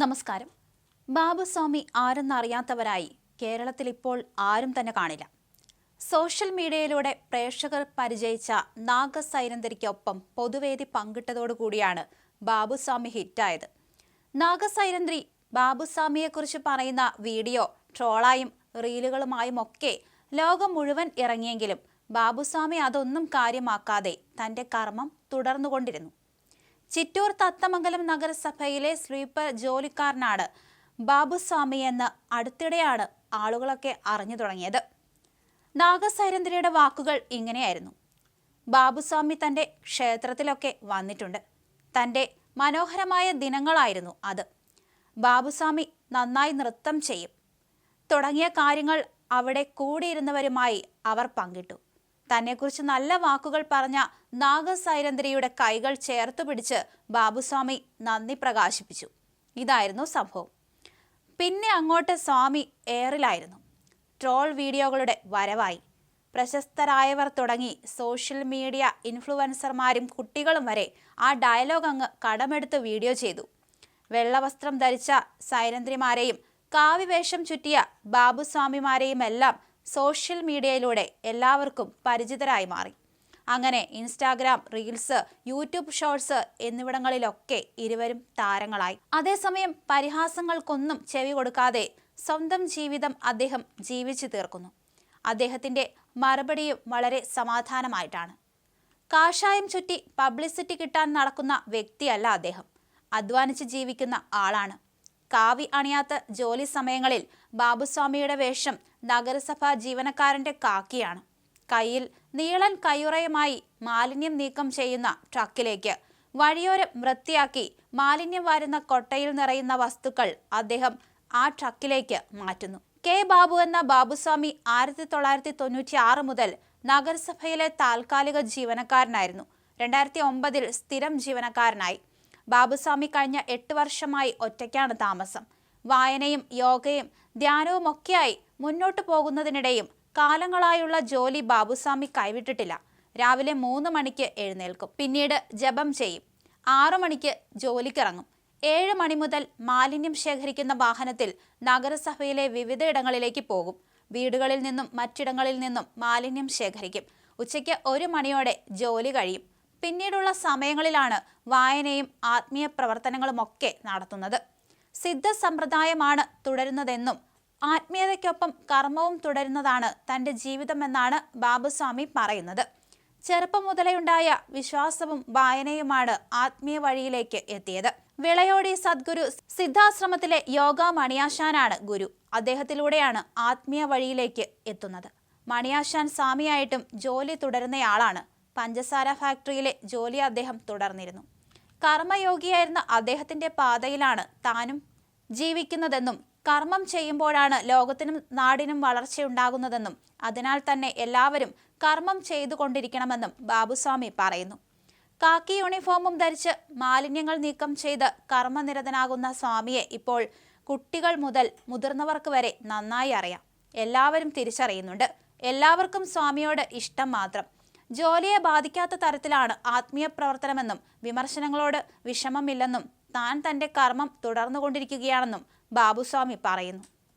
നമസ്കാരം. ബാബുസ്വാമി ആരെന്നറിയാത്തവരായി കേരളത്തിൽ ഇപ്പോൾ ആരും തന്നെ കാണില്ല. സോഷ്യൽ മീഡിയയിലൂടെ പ്രേക്ഷകർ പരിചയിച്ച നാഗസൈരന്ധരിക്കൊപ്പം പൊതുവേദി പങ്കിട്ടതോടുകൂടിയാണ് ബാബുസ്വാമി ഹിറ്റായത്. നാഗസൈരന്തി ബാബുസ്വാമിയെക്കുറിച്ച് പറയുന്ന വീഡിയോ ട്രോളായും റീലുകളുമായും ഒക്കെ ലോകം മുഴുവൻ ഇറങ്ങിയെങ്കിലും ബാബുസ്വാമി അതൊന്നും കാര്യമാക്കാതെ തന്റെ കർമ്മം തുടർന്നുകൊണ്ടിരുന്നു. ചിറ്റൂർ തത്തമംഗലം നഗരസഭയിലെ സ്ലീപ്പർ ജോലിക്കാരനാണ് ബാബുസ്വാമി എന്ന് അടുത്തിടെയാണ് ആളുകളൊക്കെ അറിഞ്ഞു തുടങ്ങിയത്. നാഗസൈരന്ദ്രയുടെ വാക്കുകൾ ഇങ്ങനെയായിരുന്നു. ബാബുസ്വാമി തന്റെ ക്ഷേത്രത്തിലൊക്കെ വന്നിട്ടുണ്ട്. തന്റെ മനോഹരമായ ദിനങ്ങളായിരുന്നു അത്. ബാബുസ്വാമി നന്നായി നൃത്തം ചെയ്യും. തുടങ്ങിയ കാര്യങ്ങൾ അവിടെ കൂടിയിരുന്നവരുമായി അവർ പങ്കിട്ടു. തന്നെക്കുറിച്ച് നല്ല വാക്കുകൾ പറഞ്ഞ നാഗസൈരന്ദ്രിയുടെ കൈകൾ ചേർത്ത് പിടിച്ച് ബാബുസ്വാമി നന്ദി പ്രകാശിപ്പിച്ചു. ഇതായിരുന്നു സംഭവം. പിന്നെ അങ്ങോട്ട് സ്വാമി എയറിലായിരുന്നു. ട്രോൾ വീഡിയോകളുടെ വരവായി. പ്രശസ്തരായവർ തുടങ്ങി സോഷ്യൽ മീഡിയ ഇൻഫ്ലുവൻസർമാരും കുട്ടികളും വരെ ആ ഡയലോഗ് അങ്ങ് കടമെടുത്ത് വീഡിയോ ചെയ്തു. വെള്ളവസ്ത്രം ധരിച്ച സൈരന്ധ്രിമാരെയും കാവ്യവേഷം ചുറ്റിയ ബാബുസ്വാമിമാരെയും എല്ലാം സോഷ്യൽ മീഡിയയിലൂടെ എല്ലാവർക്കും പരിചിതരായി മാറി. അങ്ങനെ ഇൻസ്റ്റാഗ്രാം റീൽസ് യൂട്യൂബ് ഷോർട്സ് എന്നിവിടങ്ങളിലൊക്കെ ഇരുവരും താരങ്ങളായി. അതേസമയം പരിഹാസങ്ങൾക്കൊന്നും ചെവി കൊടുക്കാതെ സ്വന്തം ജീവിതം അദ്ദേഹം ജീവിച്ചു തീർക്കുന്നു. അദ്ദേഹത്തിന്റെ മറുപടിയും വളരെ സമാധാനമായിട്ടാണ്. കാഷായം ചുറ്റി പബ്ലിസിറ്റി കിട്ടാൻ നടക്കുന്ന വ്യക്തിയല്ല അദ്ദേഹം. അധ്വാനിച്ച് ജീവിക്കുന്ന ആളാണ്. കാവി അണിയാത്ത ജോലി സമയങ്ങളിൽ ബാബുസ്വാമിയുടെ വേഷം നഗരസഭാ ജീവനക്കാരന്റെ കാക്കിയാണ്. കയ്യിൽ നീളൻ കയ്യുറയുമായി മാലിന്യം നീക്കം ചെയ്യുന്ന ട്രക്കിലേക്ക് വഴിയോരം വൃത്തിയാക്കി മാലിന്യം വാരുന്ന കൊട്ടയിൽ നിറയുന്ന വസ്തുക്കൾ അദ്ദേഹം ആ ട്രക്കിലേക്ക് മാറ്റുന്നു. കെ ബാബു എന്ന ബാബുസ്വാമി ആയിരത്തി തൊള്ളായിരത്തി തൊണ്ണൂറ്റി ആറ് മുതൽ നഗരസഭയിലെ താൽക്കാലിക ജീവനക്കാരനായിരുന്നു. രണ്ടായിരത്തി ഒമ്പതിൽ സ്ഥിരം ജീവനക്കാരനായി. ബാബുസ്വാമി കഴിഞ്ഞ എട്ട് വർഷമായി ഒറ്റയ്ക്കാണ് താമസം. വായനയും യോഗയും ധ്യാനവും ഒക്കെയായി മുന്നോട്ടു പോകുന്നതിനിടെയും കാലങ്ങളായുള്ള ജോലി ബാബുസ്വാമി കൈവിട്ടിട്ടില്ല. രാവിലെ മൂന്ന് മണിക്ക് എഴുന്നേൽക്കും. പിന്നീട് ജപം ചെയ്യും. ആറു മണിക്ക് ജോലിക്കിറങ്ങും. ഏഴ് മണി മുതൽ മാലിന്യം ശേഖരിക്കുന്ന വാഹനത്തിൽ നഗരസഭയിലെ വിവിധ ഇടങ്ങളിലേക്ക് പോകും. വീടുകളിൽ നിന്നും മറ്റിടങ്ങളിൽ നിന്നും മാലിന്യം ശേഖരിക്കും. ഉച്ചയ്ക്ക് ഒരു മണിയോടെ ജോലി കഴിയും. പിന്നീടുള്ള സമയങ്ങളിലാണ് വായനയും ആത്മീയ പ്രവർത്തനങ്ങളുമൊക്കെ നടത്തുന്നത്. സിദ്ധ സമ്പ്രദായമാണ് തുടരുന്നതെന്നും ആത്മീയതയ്ക്കൊപ്പം കർമ്മവും തുടരുന്നതാണ് തന്റെ ജീവിതമെന്നാണ് ബാബുസ്വാമി പറയുന്നത്. ചെറുപ്പം മുതലേയുണ്ടായ വിശ്വാസവും വായനയുമാണ് ആത്മീയ വഴിയിലേക്ക് എത്തിയത്. വിളയോടി സദ്ഗുരു സിദ്ധാശ്രമത്തിലെ യോഗ മണിയാശാനാണ് ഗുരു. അദ്ദേഹത്തിലൂടെയാണ് ആത്മീയ വഴിയിലേക്ക് എത്തുന്നത്. മണിയാശാൻ സ്വാമിയായിട്ടും ജോലി തുടരുന്നയാളാണ് പഞ്ചസാര ഫാക്ടറിയിലെ ജോലി അദ്ദേഹം തുടർന്നിരുന്നു. കർമ്മയോഗിയായിരുന്ന അദ്ദേഹത്തിന്റെ പാതയിലാണ് താനും ജീവിക്കുന്നതെന്നും കർമ്മം ചെയ്യുമ്പോഴാണ് ലോകത്തിനും നാടിനും വളർച്ചയുണ്ടാകുന്നതെന്നും അതിനാൽ തന്നെ എല്ലാവരും കർമ്മം ചെയ്തുകൊണ്ടിരിക്കണമെന്നും ബാബുസ്വാമി പറയുന്നു. കാക്കി യൂണിഫോമും ധരിച്ച് മാലിന്യങ്ങൾ നീക്കം ചെയ്ത് കർമ്മനിരതനാകുന്ന സ്വാമിയെ ഇപ്പോൾ കുട്ടികൾ മുതൽ മുതിർന്നവർക്ക് വരെ നന്നായി അറിയാം. എല്ലാവരും തിരിച്ചറിയുന്നുണ്ട്. എല്ലാവർക്കും സ്വാമിയോട് ഇഷ്ടം മാത്രം. ജോലിയെ ബാധിക്കാത്ത തരത്തിലാണ് ആത്മീയ പ്രവർത്തനമെന്നും വിമർശനങ്ങളോട് വിഷമമില്ലെന്നും താൻ തന്റെ കർമ്മം തുടർന്നുകൊണ്ടിരിക്കുകയാണെന്നും ബാബുസ്വാമി പറയുന്നു.